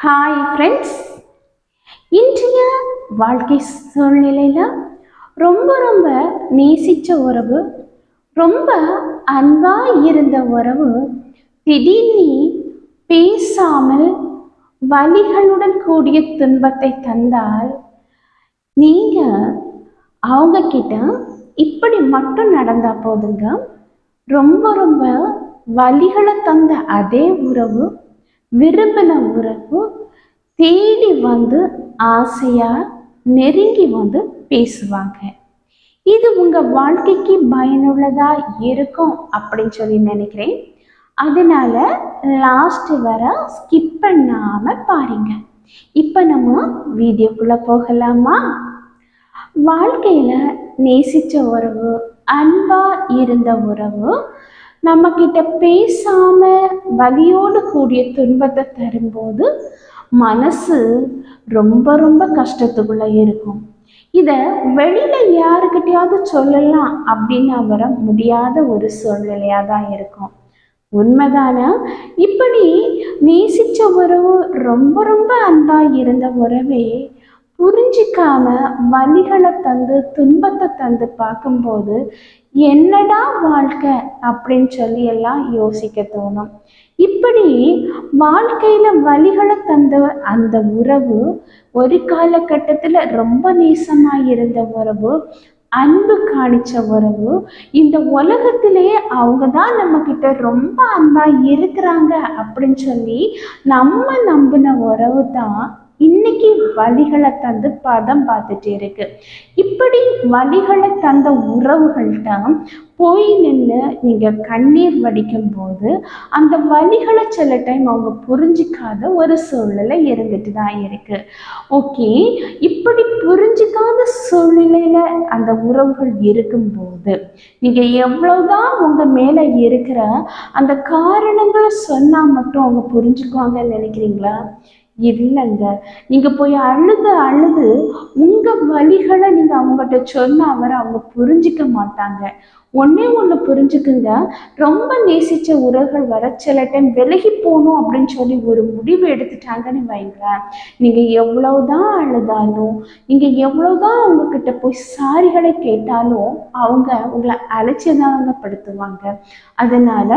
Hi friends இன்றைய வாழ்க்கை சூழ்நிலையில் ரொம்ப ரொம்ப நேசித்த உறவு ரொம்ப அன்பாக இருந்த உறவு திடீர்னு பேசாமல் வலிகளுடன் கூடிய துன்பத்தை தந்தால் நீங்கள் அவங்கக்கிட்ட இப்படி மட்டும் நடந்தால் போதுங்க. ரொம்ப ரொம்ப வலிகளை தந்த அதே உறவு விரும்பின உறவு தேடி வந்து ஆசையா நெருங்கி வந்து பேசுவாங்க. இது உங்க வாழ்க்கைக்கு பயனுள்ளதா இருக்கும் அப்படின்னு சொல்லி நினைக்கிறேன். அதனால லாஸ்ட் வர ஸ்கிப் பண்ணாம பாருங்க. இப்போ நம்ம வீடியோக்குள்ள போகலாமா? வாழ்க்கையில நேசிச்ச உறவு அன்பா இருந்த உறவு நம்ம கிட்ட பேசாம வலியோடு கூடிய துன்பத்தை தரும்போது மனசு ரொம்ப ரொம்ப கஷ்டத்துக்குள்ள இருக்கும். இத வெளியில யாருக்கிட்டையாவது சொல்லலாம் அப்படின்னு வர முடியாத ஒரு சூழ்நிலையா தான் இருக்கும். உண்மைதானா? இப்படி நேசிச்ச உறவு ரொம்ப ரொம்ப அன்பா இருந்த உறவே புரிஞ்சிக்காம வழிகளை தந்து துன்பத்தை தந்து பார்க்கும்போது என்னடா வாழ்க்கை? அப்படின்னு சொல்லி எல்லாம் யோசிக்க தோணும். இப்படி வாழ்க்கையில வலிகளை தந்த அந்த உறவு ஒரு காலகட்டத்தில் ரொம்ப நேசமாக இருந்த உறவு அன்பு காணிச்ச உறவு இந்த உலகத்திலேயே அவங்க தான் நம்ம கிட்ட ரொம்ப அன்பா இருக்கிறாங்க அப்படின்னு சொல்லி நம்ம நம்பின உறவு தான் இன்னைக்கு வழிகளை தந்து பதம் பார்த்துட்டு இருக்கு. இப்படி வழிகளை தந்த உறவுகள்கிட்ட போய் நின்று நீங்கள் கண்ணீர் வடிக்கும் போது அந்த வழிகளை சில டைம் அவங்க புரிஞ்சிக்காத ஒரு சூழ்நிலை இருந்துட்டு தான் இருக்கு. ஓகே இப்படி புரிஞ்சிக்காத சூழ்நிலையில அந்த உறவுகள் இருக்கும்போது நீங்கள் எவ்வளவுதான் உங்கள் மேலே இருக்கிற அந்த காரணங்களை சொன்னால் மட்டும் அவங்க புரிஞ்சுக்குவாங்கன்னு நினைக்கிறீங்களா? இல்லைங்க. நீங்கள் போய் அழுது அழுது உங்கள் வழிகளை நீங்கள் அவங்ககிட்ட சொன்ன அவரை அவங்க புரிஞ்சிக்க மாட்டாங்க. ஒன்றே ஒன்று புரிஞ்சுக்குங்க. ரொம்ப நேசித்த உறவுகள் வர சில டைம் விலகி போகணும் அப்படின்னு சொல்லி ஒரு முடிவு எடுத்துட்டாங்கன்னு வைங்களேன். நீங்கள் எவ்வளவுதான் அழுதாலும் நீங்கள் எவ்வளவுதான் அவங்கக்கிட்ட போய் சாரிகளை கேட்டாலும் அவங்க உங்களை அலட்சியதாங்க படுத்துவாங்க அதனால்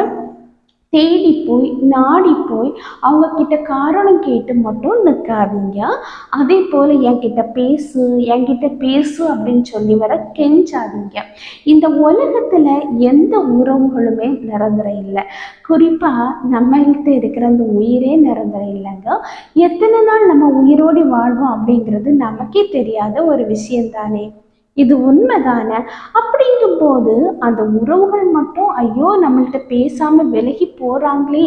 தேடி போய் நாடி போய் அவங்க கிட்ட காரணம் கேட்டு மட்டும் நிற்காதீங்க. அதே போல் என்கிட்ட பேசு என்கிட்ட பேசு அப்படின்னு சொல்லி வர கெஞ்சாதீங்க. இந்த உலகத்தில் எந்த உறவுகளுமே நிரந்தரம் இல்லை. குறிப்பாக நம்மகிட்ட இருக்கிற அந்த உயிரே நிரந்தரம் இல்லைங்க. எத்தனை நாள் நம்ம உயிரோடு வாழ்வோம் அப்படிங்கிறது நமக்கே தெரியாத ஒரு விஷயம் தானே இது உண்மைதானே? அப்படிங்கும்போது அந்த உறவுகள் மட்டும் ஐயோ நம்மள்கிட்ட பேசாமல் விலகி போகிறாங்களே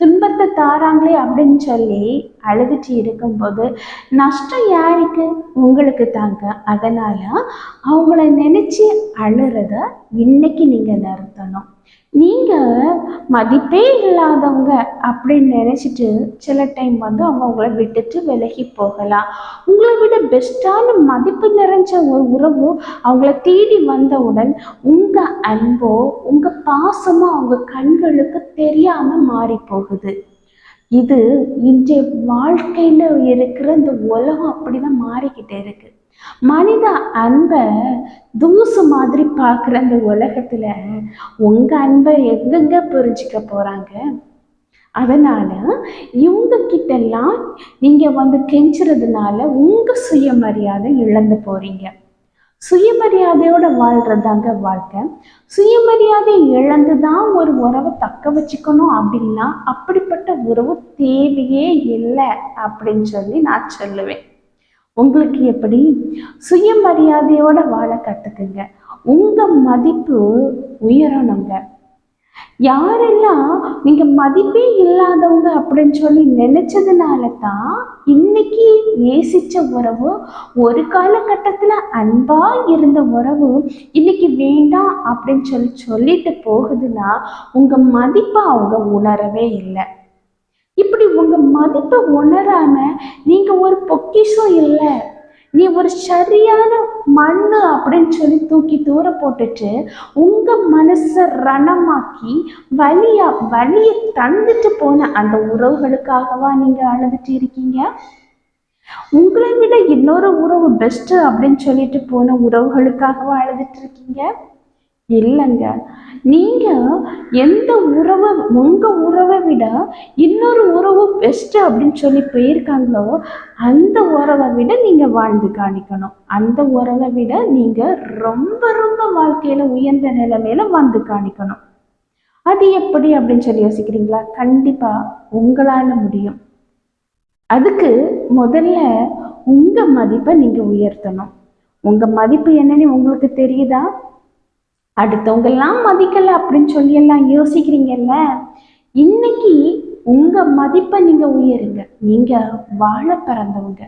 துன்பத்தை தாராங்களே அப்படின்னு சொல்லி அழுதுட்டு இருக்கும்போது நஷ்டம் யாருக்கு? உங்களுக்கு தாங்க. அதனால் அவங்கள நினச்சி அழுறத இன்னைக்கு நீங்கள் நிறுத்தணும். நீங்கள் மதிப்பே இல்லாதவங்க அப்படின்னு நினச்சிட்டு சில டைம் வந்து அவங்க உங்களை விட்டுட்டு விலகி போகலாம். உங்களை விட பெஸ்ட்டான மதிப்பு நிறைஞ்ச ஒரு உறவு அவங்கள தேடி வந்தவுடன் உங்கள் அன்போ உங்கள் பாசமோ அவங்க கண்களுக்கு தெரியாமல் மாறி போகுது இது இன்றைய வாழ்க்கையில் இருக்கிற இந்த உலகம் அப்படிதான் மாறிக்கிட்டே இருக்கு. மனித அன்பை தூசு மாதிரி பார்க்குற அந்த உலகத்தில் உங்கள் அன்பை எங்கெங்க புரிஞ்சிக்க போகிறாங்க அதனால் இவங்கக்கிட்டெல்லாம் நீங்கள் வந்து கெஞ்சுறதுனால உங்கள் சுயமரியாதை இழந்து போகிறீங்க சுயமரியாதையோட வாழ்கிறதாங்க வாழ்க்கை. சுயமரியாதை இழந்து தான் ஒரு உறவை தக்க வச்சுக்கணும் அப்படின்னா அப்படிப்பட்ட உறவு தேவையே இல்லை அப்படின்னு சொல்லி நான் சொல்லுவேன். உங்களுக்கு எப்படி? சுயமரியாதையோட வாழ கற்றுக்குங்க உங்கள் மதிப்பு உயரணுங்க. யாரெல்லாம் நீங்கள் மதிப்பே இல்லாதவங்க அப்படின்னு சொல்லி நினச்சதுனால தான் இன்னைக்கு நேசித்த உறவு ஒரு காலகட்டத்தில் அன்பாக இருந்த உறவு இன்னைக்கு வேண்டாம் அப்படின்னு சொல்லி சொல்லிட்டு போகுதுன்னா உங்கள் மதிப்பை அவங்க உணரவே இல்லை. இப்படி உங்கள் மதிப்பை உணராமல் நீங்கள் ஒரு பொக்கிஷம் இல்லை. நீ ஒரு சரியான மண்ணு அப்படின்னு சொல்லி தூக்கி தூர போட்டுட்டு உங்க மனசை ரணமாக்கி வழியா வழியை தந்துட்டு போன அந்த உறவுகளுக்காகவா நீங்க அழுதுட்டு இருக்கீங்க? உங்களை விட இன்னொரு உறவு பெஸ்ட் அப்படின்னு சொல்லிட்டு போன உறவுகளுக்காகவா அழுதுட்டு இருக்கீங்க? இல்லைங்க. நீங்க எந்த உறவை உங்க உறவை விட இன்னொரு உறவு பெஸ்ட் அப்படின்னு சொல்லி போயிருக்காங்களோ அந்த உறவை விட நீங்க வாழ்ந்து காணிக்கணும். அந்த உறவை விட நீங்க ரொம்ப ரொம்ப வாழ்க்கையில உயர்ந்த நிலைமையில வாழ்ந்து காணிக்கணும். அது எப்படி அப்படின்னு சொல்லி யோசிக்கிறீங்களா? கண்டிப்பா உங்களால முடியும். அதுக்கு முதல்ல உங்க மதிப்பை நீங்க உயர்த்தணும். உங்க மதிப்பு என்னன்னு உங்களுக்கு தெரியுதா? அடுத்தவங்க எல்லாம் மதிக்கல அப்படின்னு சொல்லி எல்லாம் யோசிக்கிறீங்கல்ல? இன்னைக்கு உங்க மதிப்பை நீங்க உயருங்க. நீங்க வாழ பிறந்தவங்க.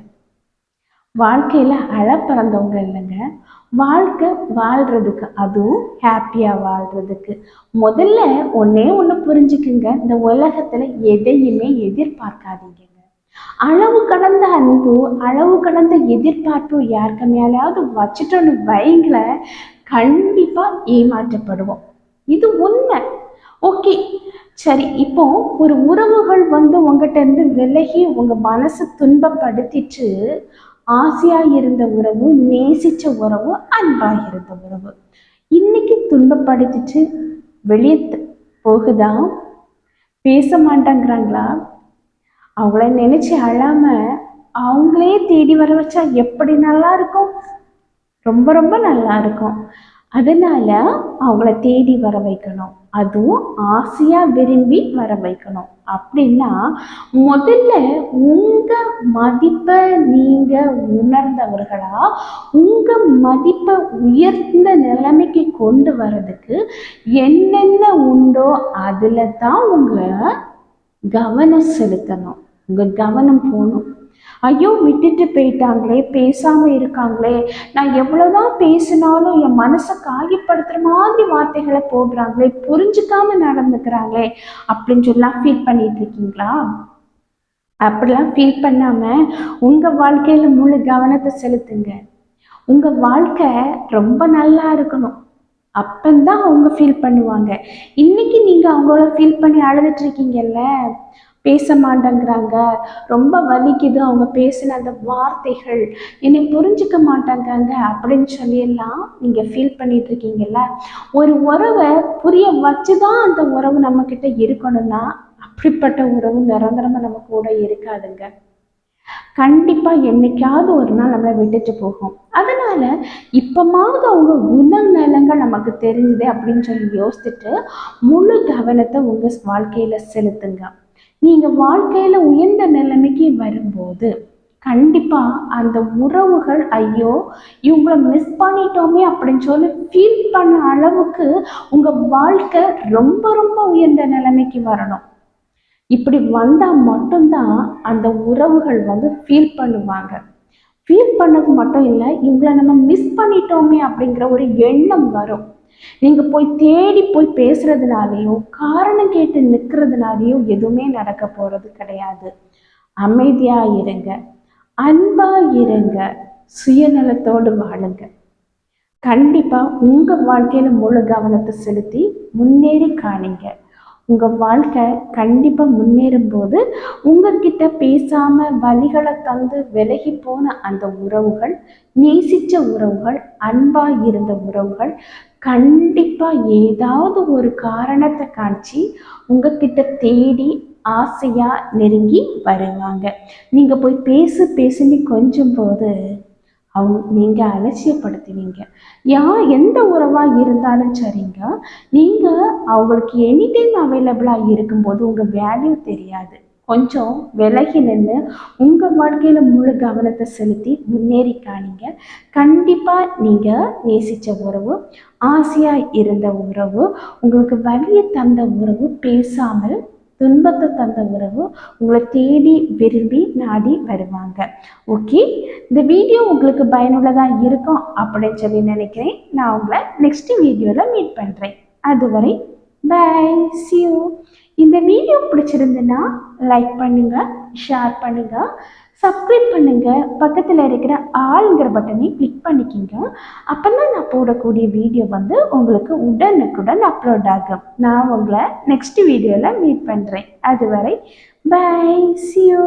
வாழ்க்கையில அழ பிறந்தவங்க இல்லைங்க. வாழ்க்கை வாழ்றதுக்கு அதுவும் ஹாப்பியா வாழ்றதுக்கு. முதல்ல ஒன்னே ஒன்று புரிஞ்சுக்குங்க. இந்த உலகத்துல எதையுமே எதிர்பார்க்காதீங்க அளவு கடந்த அன்பு அளவு கடந்த எதிர்பார்ப்பு யாருக்கு மேலேயாவது வச்சுட்டோன்னு வைங்களேன். கண்டிப்பா ஏமாற்றப்படுவோம். இது உண்மை. ஓகே. சரி இப்போ ஒரு உறவுகள் வந்து உங்ககிட்ட இருந்து விலகி உங்க மனசை துன்பப்படுத்திட்டு ஆசையா இருந்த உறவு நேசிச்ச உறவு அன்பா இருந்த உறவு இன்னைக்கு துன்பப்படுத்திட்டு வெளியே போகுதா? பேச மாட்டேங்கிறாங்களா? அவங்கள நினைச்சு அழாம அவங்களே தேடி வர வச்சா எப்படி நல்லா இருக்கும்? ரொம்ப ரொம்ப நல்லா இருக்கும் அதனால அவங்கள தேடி வர வைக்கணும். அதுவும் ஆசையா விரும்பி வர வைக்கணும். அப்படின்னா முதல்ல உங்க மதிப்பை நீங்க உணர்ந்தவர்களா உங்க மதிப்பை உயர்ந்த நிலைமைக்கு கொண்டு வர்றதுக்கு என்னென்ன உண்டோ அதுல தான் உங்க கவனம் செலுத்தணும். உங்க கவனம் போகணும். ஐயோ விட்டுட்டு போயிட்டாங்களே பேசாம இருக்காங்களே. நான் எவ்வளவுதான் பேசினாலும் என் மனசை காயப்படுத்துற மாதிரி வார்த்தைகளை போடுறாங்களே புரிஞ்சுக்காம நடந்துக்கிறாங்களே. அப்படின்னு சொல்லலாம் ஃபீல் பண்ணிட்டு இருக்கீங்களா? அப்படிலாம் ஃபீல் பண்ணாம உங்க வாழ்க்கையில முழு கவனத்தை செலுத்துங்க. உங்க வாழ்க்கை ரொம்ப நல்லா இருக்கணும். அப்பந்தான் அவங்க ஃபீல் பண்ணுவாங்க. இன்னைக்கு நீங்க அவங்கள ஃபீல் பண்ணி அழுதுட்டு இருக்கீங்கல்ல? பேச மாட்டேங்கிறாங்க ரொம்ப வலிக்குது அவங்க பேசின அந்த வார்த்தைகள். என்னை புரிஞ்சுக்க மாட்டேங்கிறாங்க அப்படின்னு சொல்லியெல்லாம் நீங்க ஃபீல் பண்ணிட்டு இருக்கீங்கல்ல ஒரு உறவை புரிய வச்சு தான் அந்த உறவு நம்ம கிட்ட இருக்கணும்னா அப்படிப்பட்ட உறவு நிரந்தரமாக நம்ம கூட இருக்காதுங்க. கண்டிப்பா என்னைக்காவது ஒரு நாள் நம்மளை விட்டுட்டு போகும். அதனால இப்பமாவது அவங்க உணவு நிலங்கள் நமக்கு தெரிஞ்சுது அப்படின்னு சொல்லி யோசிச்சுட்டு முழு கவனத்தை உங்கள் வாழ்க்கையில செலுத்துங்க. நீங்க வாழ்க்கையில உயர்ந்த நிலைமைக்கு வரும்போது கண்டிப்பா அந்த உறவுகள் ஐயோ இவங்கள மிஸ் பண்ணிட்டோமே அப்படின்னு சொல்லி ஃபீல் பண்ண அளவுக்கு உங்க வாழ்க்கை ரொம்ப ரொம்ப உயர்ந்த நிலைமைக்கு வரணும். இப்படி வந்தால் மட்டும்தான் அந்த உறவுகள் வந்து ஃபீல் பண்ணுவாங்க. ஃபீல் பண்ணது மட்டும் இல்லை இவங்களை நம்ம மிஸ் பண்ணிட்டோமே அப்படிங்கிற ஒரு எண்ணம் வரும். நீங்கள் போய் தேடி போய் பேசுறதுனாலையோ காரணம் கேட்டு நிற்கிறதுனாலையோ எதுவுமே நடக்க போகிறது கிடையாது. அமைதியாக இருங்க. அன்பாக இருங்க. சுயநலத்தோடு வாழுங்க. கண்டிப்பாக உங்கள் வாழ்க்கையில் முழு கவனத்தை செலுத்தி முன்னேறி காணீங்க. உங்கள் வாழ்க்கை கண்டிப்பாக முன்னேறும் போது உங்ககிட்ட பேசாமல் வழிகளை தந்து விலகி போன அந்த உறவுகள் நேசித்த உறவுகள் அன்பாக இருந்த உறவுகள் கண்டிப்பாக ஏதாவது ஒரு காரணத்தை காட்சி உங்ககிட்ட தேடி ஆசையாக நெருங்கி வருவாங்க. நீங்கள் போய் பேசு பேசுன்னு கொஞ்சம் போது அவங்க நீங்கள் அலட்சியப்படுத்துவீங்க. யா எந்த உறவாக இருந்தாலும் சரிங்க. நீங்கள் அவங்களுக்கு எனி டைம் அவைலபிளாக இருக்கும்போது உங்கள் வேல்யூ தெரியாது. கொஞ்சம் விலகி நின்று உங்கள் வாழ்க்கையில் முழு கவனத்தை செலுத்தி முன்னேறி காணிங்க. கண்டிப்பாக நீங்கள் நேசித்த உறவு ஆசையாக இருந்த உறவு உங்களுக்கு வழியை தந்த உறவு பேசாமல் துன்பத்தை தந்த உறவு உங்களை தேடி விரும்பி நாடி வருவாங்க. ஓகே இந்த வீடியோ உங்களுக்கு பயனுள்ளதாக இருக்கும் அப்படின்னு சொல்லி நினைக்கிறேன். நான் உங்களை நெக்ஸ்ட் வீடியோவில் மீட் பண்ணுறேன் அதுவரை பை சியூ இந்த வீடியோ பிடிச்சிருந்துன்னா லைக் பண்ணுங்க ஷேர் பண்ணுங்க சப்ஸ்கிரைப் பண்ணுங்க. பக்கத்தில் இருக்கிற ஆளுங்கிற பட்டனையும் கிளிக் பண்ணிக்கிங்க. அப்போ தான் நான் போடக்கூடிய வீடியோ வந்து உங்களுக்கு உடனுக்குடன் அப்லோட் ஆகும். நான் உங்களை நெக்ஸ்ட் வீடியோவில் மீட் பண்ணுறேன் அதுவரை பை சியூ